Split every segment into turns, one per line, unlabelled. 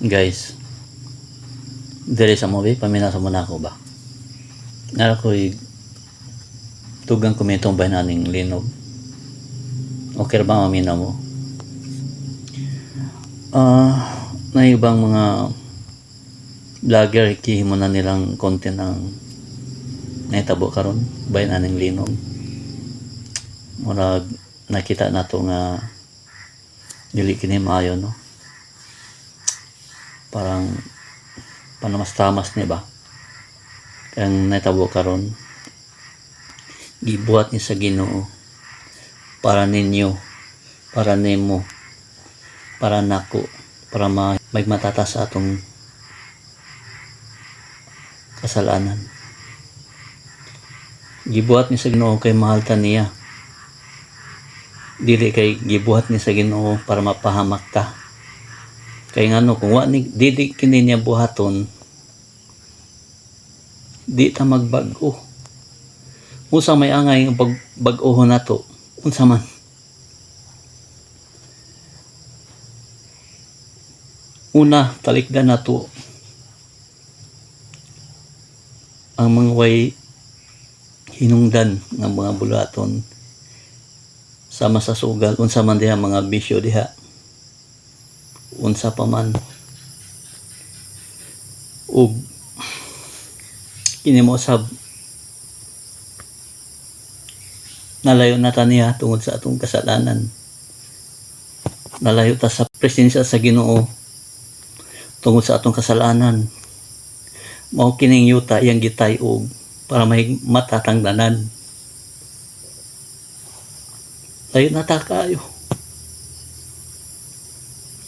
guys diri sa movie paminasa mo na ako ba nara ko'y tugang kumitong ba naning linog. Okay ba mamina mo? Ah na ibang mga vlogger ikihimo na nilang content ng naitabo karon bay naning linog. Murag nakita na to nga dili kini maayo no parang panamas-tamas ni ba? Kang natabo karon gibuhat ni sa Ginoo para ninyo para nimo para nako para ma may matata sa atong kasalanan. Gibuhat ni sa Ginoo kay mahal ta niya dili kay gibuhat ni sa Ginoo para mapahamak ta kay ngano kung wa ni dili kini niya buhaton di ta magbago. Unsa may angay ang pagbag-ohon nato unsa man? Una talikdan nato ang mga way hinungdan ng mga bulaton sama sa sugal unsa man diha mga bisyo diha unsa pa man. Ug kini mo sab nalayo na ta niya tungod sa atong kasalanan. Nalayo ta sa presensya sa Ginoo tungod sa atong kasalanan. Mao kining yuta iyang gitay og para may matatangdanan. Layo na ta kayo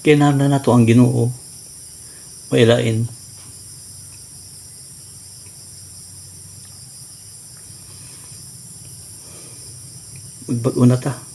kinahanglan na to ang Ginoo mailain magbago na ta